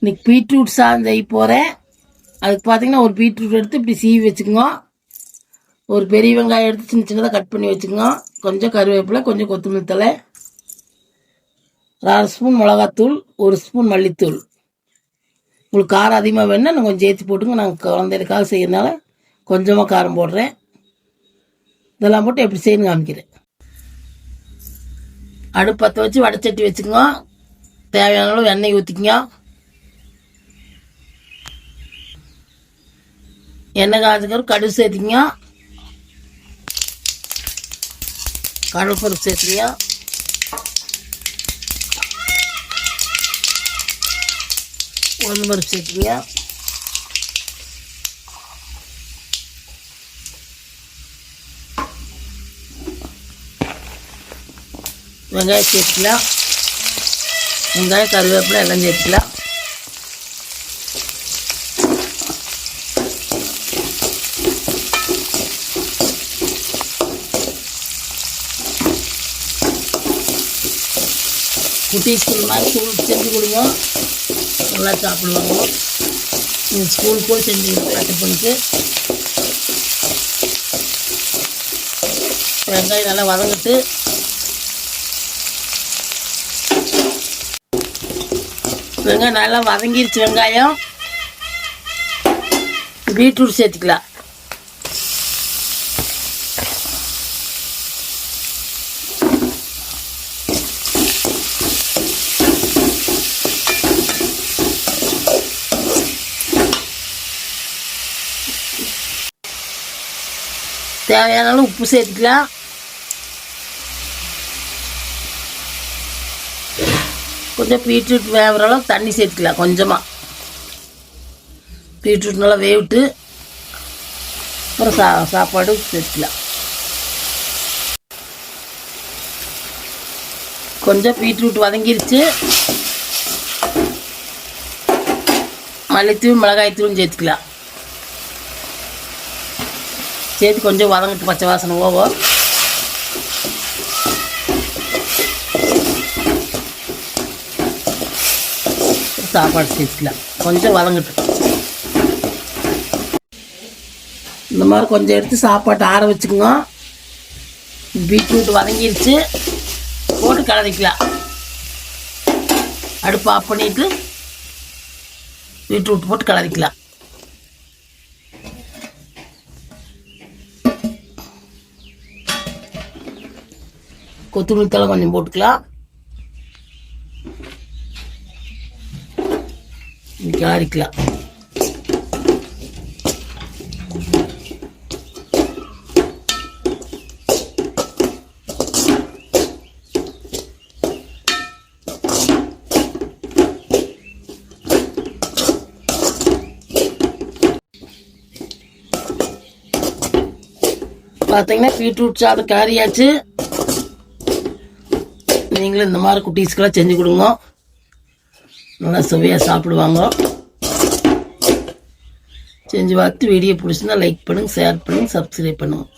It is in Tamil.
இன்னைக்கு பீட்ரூட் சாதம் செய்ய போகிறேன் அதுக்கு பார்த்தீங்கன்னா ஒரு பீட்ரூட் எடுத்து இப்படி சீவி வச்சுக்கோங்க. ஒரு பெரிய வெங்காயம் எடுத்து சின்ன சின்னதாக கட் பண்ணி வச்சுக்கோங்க. கொஞ்சம் கருவேப்பிலை கொஞ்சம் கொத்தமல்லி தழை. ஒரு அரை ஸ்பூன் மிளகாத்தூள் ஒரு ஸ்பூன் மல்லித்தூள். உங்களுக்கு காரம் அதிகமாக வேணுன்னா நான் கொஞ்சம் ஏற்றி போட்டுங்க. நாங்கள் குழந்தைகளுக்காக செய்யறதுனால கொஞ்சமாக காரம் போடுறேன். இதெல்லாம் போட்டு எப்படி செய்யணும் காமிக்கிறேன். அடுப்பு பற்ற வச்சு வடச்சட்டி வச்சுக்கோங்க. தேவையான அளவு எண்ணெய் ஊற்றிக்கோங்க எண்ணெய் காய்ச்சிக்கிற கடுகு சேர்த்திங்க. கடல்பருப்பு சேர்த்துங்க. உளுந்து பருப்பு சேர்த்துங்க. வெங்காயம் சேர்த்துக்கலாம் வெங்காயம் கருவேப்பிலை எல்லாம் சேர்த்துக்கலாம் குட்டி ஸ்கூல் மாதிரி ஸ்கூல் செஞ்சு கொடுங்க. நல்லா சாப்பிடுவாங்க. நீங்கள் ஸ்கூல் போய் செஞ்சு கட்டு பண்ணிட்டு. வெங்காயம் நல்லா வதங்கிட்டு. வெங்காயம் நல்லா வதங்கிருச்சு வெங்காயம். பீட்ரூட் சேர்த்துக்கலாம். தேவையான அளவு உப்பு சேர்த்துக்கலாம். கொஞ்சம் பீட்ரூட் வேகிற அளவு தண்ணி சேர்த்துக்கலாம் கொஞ்சமாக பீட்ரூட் நல்லா வேவிட்டு அப்புறம் சா சாப்பாடு சேர்த்துக்கலாம். கொஞ்சம் பீட்ரூட் வதங்கிருச்சு. மல்லித்தூள் மிளகாய்த்தூளும் சேர்த்துக்கலாம். சேர்த்து கொஞ்சம் வதங்கிட்டு பச்சை வாசனை ஓவோ. சாப்பாடு சேர்த்துக்கலாம். கொஞ்சம் வதங்கிட்டு இந்த மாதிரி கொஞ்சம் எடுத்து சாப்பாட்டை ஆற வச்சுக்கோங்க. பீட்ரூட் வதங்கிருச்சு. போட்டு கலரிக்கலாம் அடுப்பு ஆஃப் பண்ணிவிட்டு பீட்ரூட் போட்டு கலரிக்கலாம் கொத்தமல்லி தலை கொஞ்சம் போட்டுக்கலாம். கிளறிக்கலாம் பார்த்தீங்கன்னா பீட்ரூட் சாதம் காரியாச்சு. நீங்களும் இந்த மாதிரி குட்டீஸ்க்கெல்லாம் செஞ்சு கொடுங்க. நல்லா சுவையாக சாப்பிடுவாங்க. செஞ்சு பார்த்து வீடியோ பிடிச்சிருந்தா லைக் பண்ணுங்கள் ஷேர் பண்ணுங்கள் சப்ஸ்கிரைப் பண்ணுங்கள்